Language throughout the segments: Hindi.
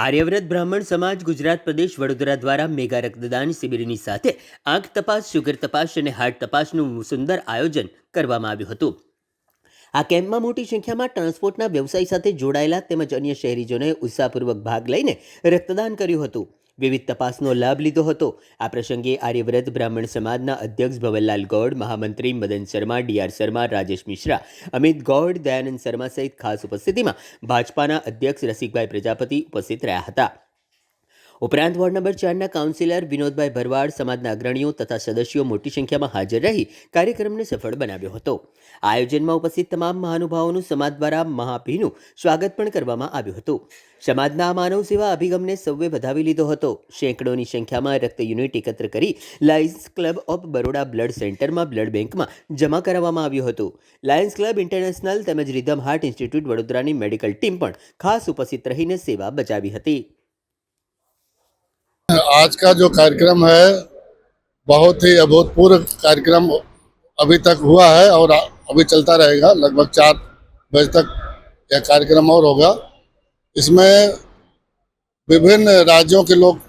આર્યવ્રત બ્રાહ્મણ સમાજ ગુજરાત પ્રદેશ વડોદરા દ્વારા મેગા રક્તદાન શિબિરની સાથે આંખ તપાસ શુગર તપાસ અને હાર્ટ તપાસનું સુંદર આયોજન કરવામાં આવ્યું હતું. આ કેમ્પમાં મોટી સંખ્યામાં ટ્રાન્સપોર્ટના વ્યવસાય સાથે જોડાયેલા તેમજ અન્ય શહેરીજનોએ ઉત્સાહપૂર્વક ભાગ લઈને રક્તદાન કર્યું હતું. વિવિધ તપાસનો લાભ લીધો હતો. આ પ્રસંગે આર્યવ્રત બ્રાહ્મણ સમાજના અધ્યક્ષ ભવનલાલ ગૌડ, મહામંત્રી મદન શર્મા, ડીઆર શર્મા, રાજેશ મિશ્રા, અમિત ગૌડ, દયાનંદ શર્મા સહિત ખાસ ઉપસ્થિતિમાં ભાજપાના અધ્યક્ષ રસિકભાઈ પ્રજાપતિ ઉપસ્થિત રહ્યા હતા. ઉપરાંત વોર્ડ નંબર ચારના કાઉન્સિલર વિનોદભાઈ ભરવાડ, સમાજના અગ્રણીઓ તથા સદસ્યો મોટી સંખ્યામાં હાજર રહી કાર્યક્રમને સફળ બનાવ્યો હતો. આયોજનમાં ઉપસ્થિત તમામ મહાનુભાવોનું સમાજ દ્વારા મહાભીનું સ્વાગત પણ કરવામાં આવ્યું હતું. સમાજના માનવ સેવા અભિગમને સૌએ વધાવી લીધો હતો. સેંકડોની સંખ્યામાં રક્ત યુનિટ એકત્ર કરી Lions Club of Baroda blood સેન્ટરમાં બ્લડ બેંકમાં જમા કરાવવામાં આવ્યું હતું. લાયન્સ ક્લબ ઇન્ટરનેશનલ તેમજ રિધમ હાર્ટ ઇન્સ્ટિટ્યૂટ વડોદરાની મેડિકલ ટીમ પણ ખાસ ઉપસ્થિત રહીને સેવા બજાવી હતી. आज का जो कार्यक्रम है, बहुत ही अभूतपूर्व कार्यक्रम अभी तक हुआ है और अभी चलता रहेगा। लगभग चार बजे तक यह कार्यक्रम और होगा। इसमें विभिन्न राज्यों के लोग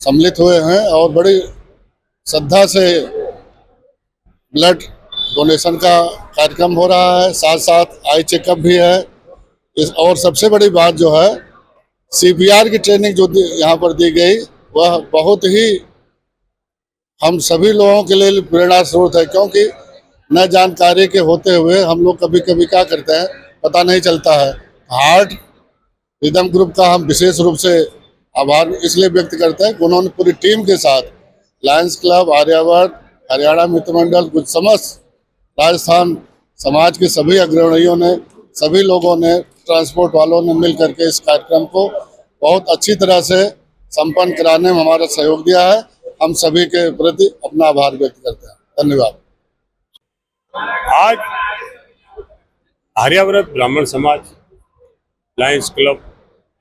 सम्मिलित हुए हैं और बड़ी श्रद्धा से ब्लड डोनेशन का कार्यक्रम हो रहा है। साथ साथ आई चेकअप भी है। इस और सबसे बड़ी बात जो है, सीपीआर की ट्रेनिंग जो यहाँ पर दी गई वह बहुत ही हम सभी लोगों के लिए प्रेरणा स्रोत है, क्योंकि न जानकारी के होते हुए हम लोग कभी कभी क्या करते हैं, पता नहीं चलता है। हार्ट रिदम ग्रुप का हम विशेष रूप से आभार इसलिए व्यक्त करते हैं कि उन्होंने पूरी टीम के साथ लायंस क्लब आर्यावर्त हरियाणा मित्र मंडल, कुछ समस्त राजस्थान समाज के सभी अग्रणियों ने, सभी लोगों ने, ट्रांसपोर्ट वालों ने मिल करके इस कार्यक्रम को बहुत अच्छी तरह से संपन्न कराने में हमारा सहयोग दिया है। हम सभी के प्रति अपना आभार व्यक्त करते हैं। धन्यवाद। आज आर्याव्रत ब्राह्मण समाज Lions Club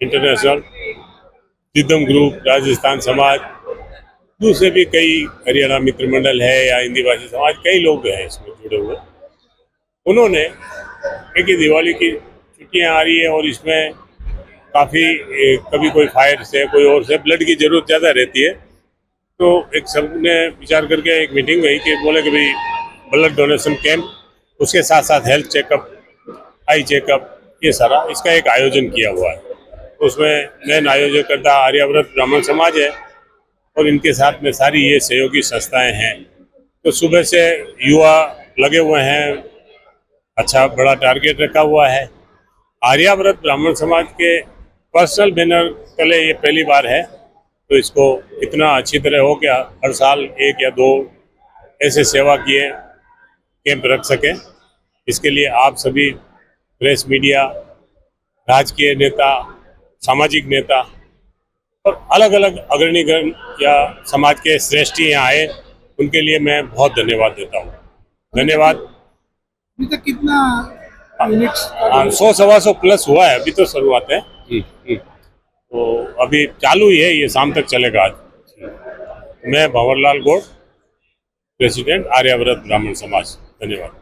International rhythm group Rajasthan समाज, दूसरे भी कई हरियाणा मित्र मंडल है या हिंदी भाषी समाज, कई लोग हैं इसमें जुड़े हुए। उन्होंने एक दिवाली की छुट्टियाँ आ रही है और इसमें काफ़ी कभी कोई फायर से, कोई और से ब्लड की ज़रूरत ज़्यादा रहती है। तो एक सबने विचार करके एक मीटिंग हुई कि बोले कि भाई ब्लड डोनेशन कैंप उसके साथ साथ हेल्थ चेकअप आई चेकअप ये सारा, इसका एक आयोजन किया हुआ है। उसमें मेन आयोजक करता आर्याव्रत ब्राह्मण समाज है और इनके साथ में सारी ये सहयोगी संस्थाएँ हैं। तो सुबह से युवा लगे हुए हैं अच्छा बड़ा टारगेट रखा हुआ है। आर्याव्रत ब्राह्मण समाज के पर्सनल बैनर पहले ये पहली बार है तो इसको इतना अच्छी तरह हो गया हर साल एक या दो ऐसे सेवा किए कैंप रख सकें। इसके लिए आप सभी प्रेस मीडिया राजकीय नेता सामाजिक नेता और अलग अलग अग्रणीगण या समाज के श्रेष्ठी यहाँ आए उनके लिए मैं बहुत धन्यवाद देता हूँ। धन्यवाद। अभी तक कितना यूनिट्स हाँ सौ सवा सौ प्लस हुआ है अभी तो शुरुआत है। तो अभी चालू ही है, ये शाम तक चलेगा आज। मैं भंवरलाल गोड, प्रेसिडेंट आर्याव्रत ब्राह्मण समाज। धन्यवाद।